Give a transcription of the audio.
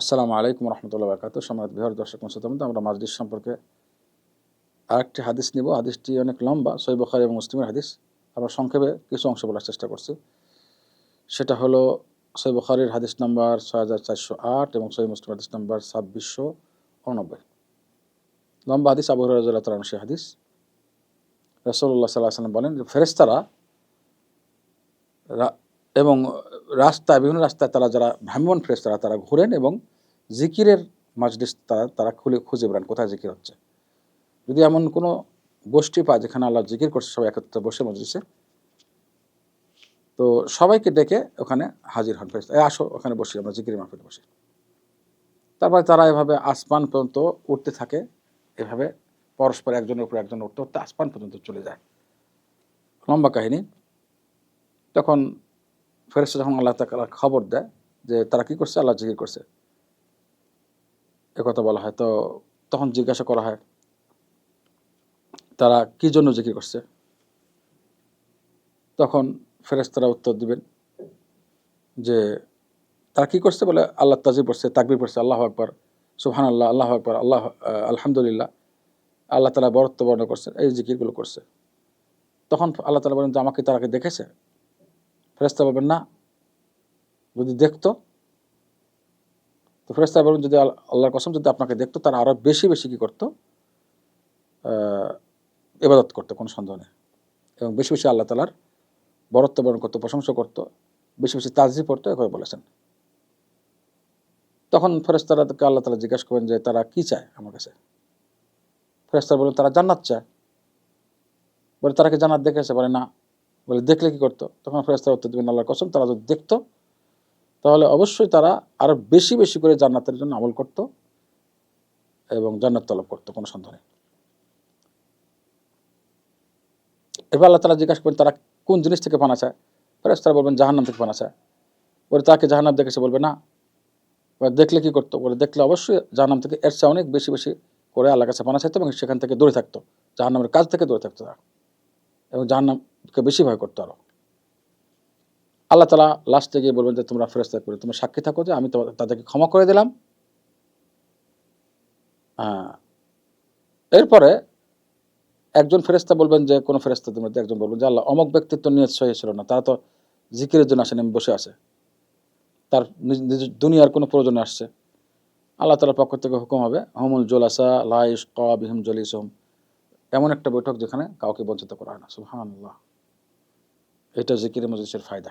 আসসালামু আলাইকুম রহমতুল্লাহ বাকাত সম্রাট বিহার দর্শক মতো আমরা মাজলিস সম্পর্কে আরেকটি হাদিস নিব। হাদিসটি অনেক লম্বা সই বখারি এবং মুসলিমের হাদিস। আমরা সংক্ষেপে কিছু অংশ বলার চেষ্টা করছি। সেটা হলো সই বখারির হাদিস নাম্বার ছয় হাজার চারশো আট এবং সই মুসলিম হাদিস নাম্বার ছাব্বিশশো উনব্বই লম্বা হাদিস আবু রাজুল্লাহ তালাম সে হাদিস। রসল্লাহ সাল্লাহ সাল্লাম বলেন যে ফেরেস্তারা এবং রাস্তায়, বিভিন্ন রাস্তায় তারা যারা ভ্রাম্যমান ফেরেস্তারা তারা ঘোরেন এবং জিকিরের মাজলিস তারা তারা খুলে খুঁজে বেড়ান, কোথায় জিকির হচ্ছে। যদি এমন কোনো গোষ্ঠী পায় যেখানে আল্লাহ জিকির করছে, সবাই একত্রে বসে মজলিসে, তো সবাইকে ডেকে ওখানে হাজির হন। ফেরেস্তা আসো, ওখানে বসি, আমরা জিকির মাহফিলে বসি। তারপরে তারা এভাবে আসমান পর্যন্ত উঠতে থাকে, এভাবে পরস্পর একজনের উপর একজন উঠতে উঠতে আসমান পর্যন্ত চলে যায়। লম্বা কাহিনী। তখন ফেরেস্তা যখন আল্লাহ তালা খবর দেয় যে তারা কী করছে? আল্লাহ জিকির করছে। কথা বলা হয়। তো তখন জিজ্ঞাসা করা হয়, তারা কি জন্য জিকির করছে? তখন ফেরেস্তারা উত্তর দিবেন যে, তারা কি করছে বলে আল্লাহ তাজিব পড়ছে তাকবির পড়ছে, আল্লাহ আকবর সুহান আল্লাহ আল্লাহ আকবর, আল্লাহ আলহামদুলিল্লাহ, আল্লাহ তালা বরত্ব বর্ণ করছেন, এই জিকিরগুলো করছে। তখন আল্লাহ তালা বলেন যে, আমাকে তারা কি দেখেছে? ফেরেস্তা বলবেন, না। যদি দেখতো তো ফেরেস্তা বলবেন যদি আল- আল্লাহর কসম যদি আপনাকে দেখতো তারা আরও বেশি বেশি কি করতো? আহ, ইবাদত করতো কোনো সন্দেহ নেই। এবং বেশি বেশি আল্লাহ তালার বরত্ব বরণ করতো প্রশংসা করতো বেশি বেশি তাজি পড়তো এভাবে বলেছেন। তখন ফেরেস্তারাকে আল্লাহ তালা জিজ্ঞাসা করবেন যে তারা কি চায় আমার কাছে? ফেরেস্তারা বলেন তারা জান্নাত চায়। বলে তারা কি জান্নাত দেখেছে? বলে না। বলে দেখলে কি করতো? তখন ফেরেস্তারা উত্তর দেবেন আল্লাহর কসম তারা যদি দেখতো তাহলে অবশ্যই তারা আরও বেশি বেশি করে জান্নাতের জন্য আমল করত এবং জান্নাত তলব করতো, কোনো সন্দেহ নেই। এবার আল্লাহ তালা জিজ্ঞাসা করেন তারা কোন জিনিস থেকে পানা চায় ফেরেস তারা বলবেন, জাহান্নাম থেকে পানা চায় বলে, তাকে জাহান্নাম দেখেছে বলবে, না। এবার দেখলে কি করতো? বলে, দেখলে অবশ্যই জাহান্নাম থেকে এর চেয়ে অনেক বেশি বেশি করে আল্লাহ কাছে পানা চাইতো এবং সেখান থেকে দূরে থাকতো। জাহান্নামের কাজ থেকে দূরে থাকতো তারা। এবং জাহান্নামকে বেশি ভয় করতো আরও। আল্লাহ তালা লাস্টে গিয়ে বলবেন যে, তোমরা ফেরস্তা করে তোমরা সাক্ষী থাকো যে, আমি তাদেরকে ক্ষমা করে দিলাম। হ্যাঁ। এরপরে একজন ফেরেস্তা বলবেন যে, কোনো ফেরেস্তাদের মধ্যে একজন বলবেন যে, আল্লাহ, অমক ব্যক্তিত্ব নিয়ে সহি ছিল না, তারা তো জিকিরের জন্য আসেন, আমি বসে আছে। তার নিজ দুনিয়ার কোনো প্রয়োজনে আসছে। আল্লাহ তালার পক্ষ থেকে হুকুম হবে, হমুল জোলাসা লাইস বিহিম জলিসম এমন একটা বৈঠক যেখানে কাউকে বঞ্চিত করা হয় না সুহান আল্লাহ এটা জিকিরের মজলিসের ফায়দা।